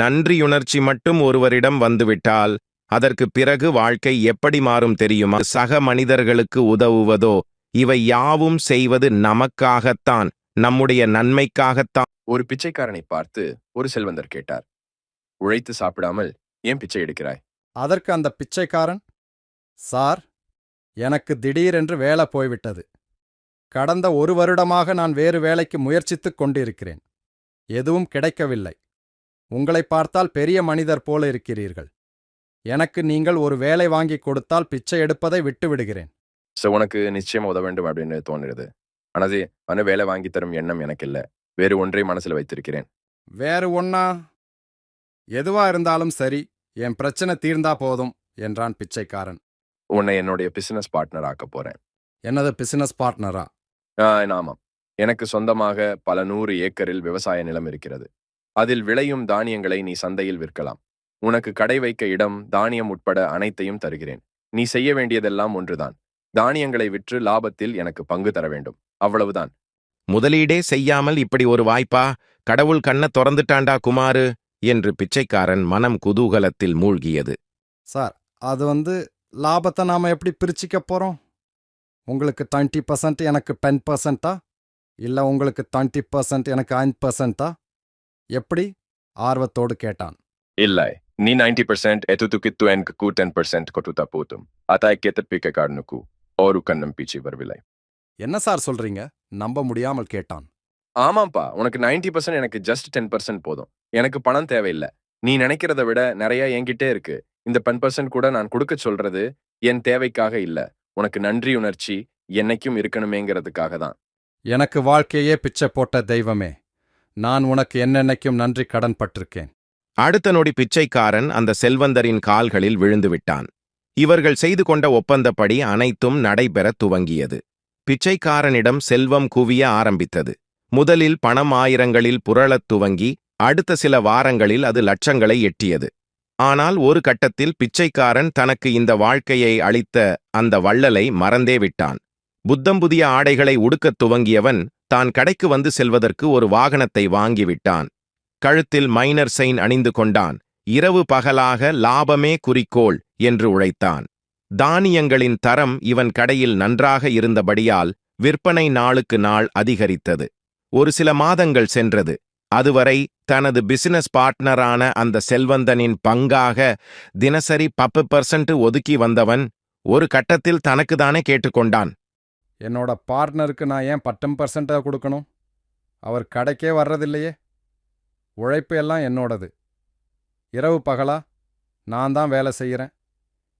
நன்றியுணர்ச்சி மட்டும் ஒருவரிடம் வந்துவிட்டால் அதற்கு பிறகு வாழ்க்கை எப்படி மாறும் தெரியுமா? சக மனிதர்களுக்கு உதவுவதோ இவை யாவும் செய்வது நமக்காகத்தான் நம்முடைய நன்மைக்காகத்தான். ஒரு பிச்சைக்காரனை பார்த்து ஒரு செல்வந்தர் கேட்டார். உழைத்து சாப்பிடாமல் ஏன் பிச்சை எடுக்கிறாய்? அதற்கு அந்த பிச்சைக்காரன் சார் எனக்கு திடீரென்று வேலை போய்விட்டது. கடந்த ஒரு வருடமாக நான் வேறு வேலைக்கு முயற்சித்துக் கொண்டிருக்கிறேன். எதுவும் கிடைக்கவில்லை. உங்களை பார்த்தால் பெரிய மனிதர் போல இருக்கிறீர்கள். எனக்கு நீங்கள் ஒரு வேலை வாங்கிக் கொடுத்தால் பிச்சை எடுப்பதை விட்டுவிடுகிறேன். சோ உனக்கு நிச்சயம் உதவ வேண்டும் அப்படின்னு தோணுகிறது ஆனது அனு வேலை வாங்கி தரும் எண்ணம் எனக்கு இல்ல. வேறு ஒன்றை மனசுல வைத்திருக்கிறேன். வேறு ஒண்ணா எதுவா இருந்தாலும் சரி என் பிரச்சனை தீர்ந்தா போதும் என்றான் பிச்சைக்காரன். உன்னை என்னுடைய பிசினஸ் பார்ட்னர் ஆக்க போறேன். என்னது பிசினஸ் பார்ட்னரா ஆ, ஆமாம். எனக்கு சொந்தமாக பல நூறு ஏக்கரில் விவசாய நிலம் இருக்கிறது. அதில் விளையும் தானியங்களை நீ சந்தையில் விற்கலாம். உனக்கு கடை வைக்க இடம் தானியம் உட்பட அனைத்தையும் தருகிறேன். நீ செய்ய வேண்டியதெல்லாம் ஒன்றுதான். தானியங்களை விற்று லாபத்தில் எனக்கு பங்கு தர வேண்டும். அவ்வளவுதான். முதலீடே செய்யாமல் இப்படி ஒரு வாய்ப்பா? கடவுள் கண்ண திறந்துட்டாண்டா குமாரு! என்று பிச்சைக்காரன் மனம் குதூகலத்தில் மூழ்கியது. சார் அது வந்து லாபத்தை நாம எப்படி பிரிச்சுக்க போறோம்? உங்களுக்கு டுவெண்ட்டி பர்சன்ட் எனக்கு டென் பர்சன்ட்டா இல்லை உங்களுக்கு டுவெண்ட்டி பர்சன்ட் எனக்கு ஐந்து பர்சன்ட்டா எப்படி? ஆர்வத்தோடு கேட்டான். இல்லை. நீ நைன்டி பர்சன்ட் எத்துத்துக்கித்து எனக்கு டென் பர்சன்ட் கொட்டுத்தா போதும். அதாய் கேத்த பிக்கைக்காரனுக்கு ஒரு கண்ணம் பீச்சி வரவில்லை. என்ன சார் சொல்றீங்க? நம்ப முடியாமல் கேட்டான். ஆமாப்பா உனக்கு நைன்டி பர்சன்ட் எனக்கு ஜஸ்ட் டென் பர்சன்ட் போதும். எனக்கு பணம் தேவையில்லை. நீ நினைக்கிறத விட நிறைய என்கிட்டே இருக்கு. இந்த டென் பர்சன்ட் கூட நான் கொடுக்க சொல்றது என் தேவைக்காக இல்ல. உனக்கு நன்றி உணர்ச்சி என்னைக்கும் இருக்கணுமேங்கிறதுக்காக தான். எனக்கு வாழ்க்கையே பிச்சை போட்ட தெய்வமே. நான் உனக்கு என்னென்னைக்கும் நன்றி கடன் பட்டிருக்கேன். அடுத்த நொடி பிச்சைக்காரன் அந்த செல்வந்தரின் கால்களில் விழுந்து விட்டான் இவர்கள் செய்து கொண்ட ஒப்பந்தப்படி அனைத்தும் நடைபெறத் துவங்கியது. பிச்சைக்காரனிடம் செல்வம் குவிய ஆரம்பித்தது. முதலில் பணம் ஆயிரங்களில் புரளத் துவங்கி அடுத்த சில வாரங்களில் அது லட்சங்களை எட்டியது. ஆனால் ஒரு கட்டத்தில் பிச்சைக்காரன் தனக்கு இந்த வாழ்க்கையை அளித்த அந்த வள்ளலை மறந்தே விட்டான். புத்தம் புதிய ஆடைகளை உடுக்கத் துவங்கியவன் தான் கடைக்கு வந்து செல்வதற்கு ஒரு வாகனத்தை வாங்கிவிட்டான். கழுத்தில் மைனர் செயின் அணிந்து கொண்டான். இரவு பகலாக லாபமே குறிக்கோள் என்று உழைத்தான். தானியங்களின் தரம் இவன் கடையில் நன்றாக இருந்தபடியால் விற்பனை நாளுக்கு நாள் அதிகரித்தது. ஒரு சில மாதங்கள் சென்றது. அதுவரை தனது பிசினஸ் பார்ட்னரான அந்த செல்வந்தனின் பங்காக தினசரி பத்து பர்சன்ட் ஒதுக்கி வந்தவன் ஒரு கட்டத்தில் தனக்குதானே கேட்டுக்கொண்டான். என்னோட பார்ட்னருக்கு நான் ஏன் பட்டம் பர்சன்ட்டாக கொடுக்கணும்? அவர் கடைக்கே வர்றதில்லையே. உழைப்பு எல்லாம் என்னோடது. இரவு பகலா நான் தான் வேலை செய்கிறேன்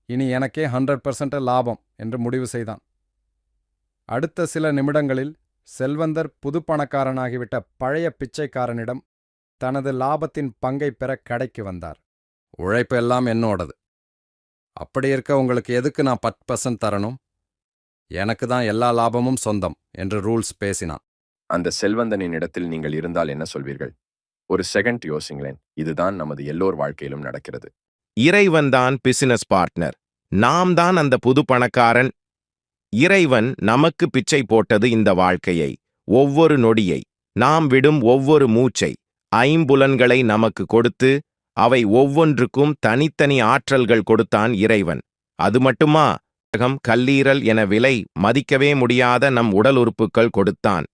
இனி எனக்கே ஹண்ட்ரட் பர்சன்ட் லாபம் என்று முடிவு செய்தான். அடுத்த சில நிமிடங்களில் செல்வந்தர் புது பணக்காரனாகிவிட்ட பழைய பிச்சைக்காரனிடம் தனது லாபத்தின் பங்கை பெற கடைக்கு வந்தார். உழைப்பு எல்லாம் என்னோடது. அப்படி இருக்க உங்களுக்கு எதுக்கு நான் பத் பர்சன்ட் தரணும்? எனக்கு தான் எல்லா லாபமும் சொந்தம் என்று ரூல்ஸ் பேசினான். அந்த செல்வந்தனின் இடத்தில் நீங்கள் இருந்தால் என்ன சொல்வீர்கள்? ஒரு செகண்ட் யோசிங்களேன். இதுதான் நமது எல்லோர் வாழ்க்கையிலும் நடக்கிறது. இறைவன்தான் பிசினஸ் பார்ட்னர் நாம் தான் அந்த புது பணக்காரன். இறைவன் நமக்கு பிச்சை போட்டது இந்த வாழ்க்கையை ஒவ்வொரு நொடியை. நாம் விடும் ஒவ்வொரு மூச்சை ஐம்புலன்களை நமக்கு கொடுத்து அவை ஒவ்வொன்றுக்கும் தனித்தனி ஆற்றல்கள் கொடுத்தான் இறைவன். அது மட்டுமா? உலகம், கல்லீரல் என விலை மதிக்கவே முடியாத நம் உடல் உறுப்புகள் கொடுத்தான்.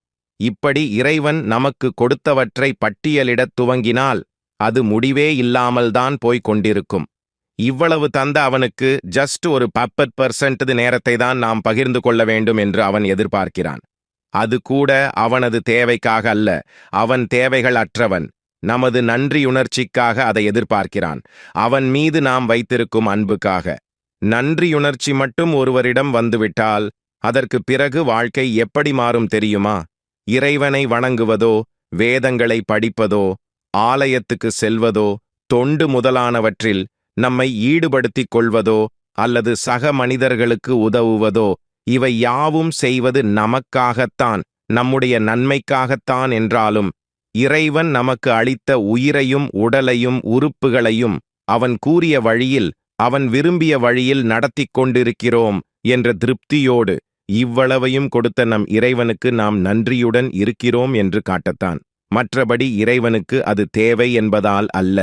இப்படி இறைவன் நமக்கு கொடுத்தவற்றை பட்டியலிடத் துவங்கினால் அது முடிவே இல்லாமல்தான் போய்க் கொண்டிருக்கும். இவ்வளவு தந்த அவனுக்கு ஜஸ்ட் ஒரு பப்பத் பர்சன்ட் நேரத்தை தான் நாம் பகிர்ந்து கொள்ள வேண்டும் என்று அவன் எதிர்பார்க்கிறான். அது கூட அவனது தேவைக்காக அல்ல அவன் தேவைகள் அற்றவன். நமது நன்றியுணர்ச்சிக்காக அதை எதிர்பார்க்கிறான். அவன் மீது நாம் வைத்திருக்கும் அன்புக்காக. நன்றியுணர்ச்சி மட்டும் ஒருவரிடம் வந்துவிட்டால் அதற்கு பிறகு வாழ்க்கை எப்படி மாறும் தெரியுமா? இறைவனை வணங்குவதோ வேதங்களை படிப்பதோ ஆலயத்துக்கு செல்வதோ தொண்டு முதலானவற்றில் நம்மை ஈடுபடுத்திக் கொள்வதோ அல்லது சக மனிதர்களுக்கு உதவுவதோ இவை யாவும் செய்வது நமக்காகத்தான் நம்முடைய நன்மைக்காகத்தான் என்றாலும் இறைவன் நமக்கு அளித்த உயிரையும் உடலையும் உறுப்புகளையும் அவன் கூறிய வழியில் அவன் விரும்பிய வழியில் நடத்திக் கொண்டிருக்கிறோம் என்ற திருப்தியோடு இவ்வளவையும் கொடுத்த நம் இறைவனுக்கு நாம் நன்றியுடன் இருக்கிறோம் என்று காட்டத்தான். மற்றபடி இறைவனுக்கு அது தேவை என்பதால் அல்ல.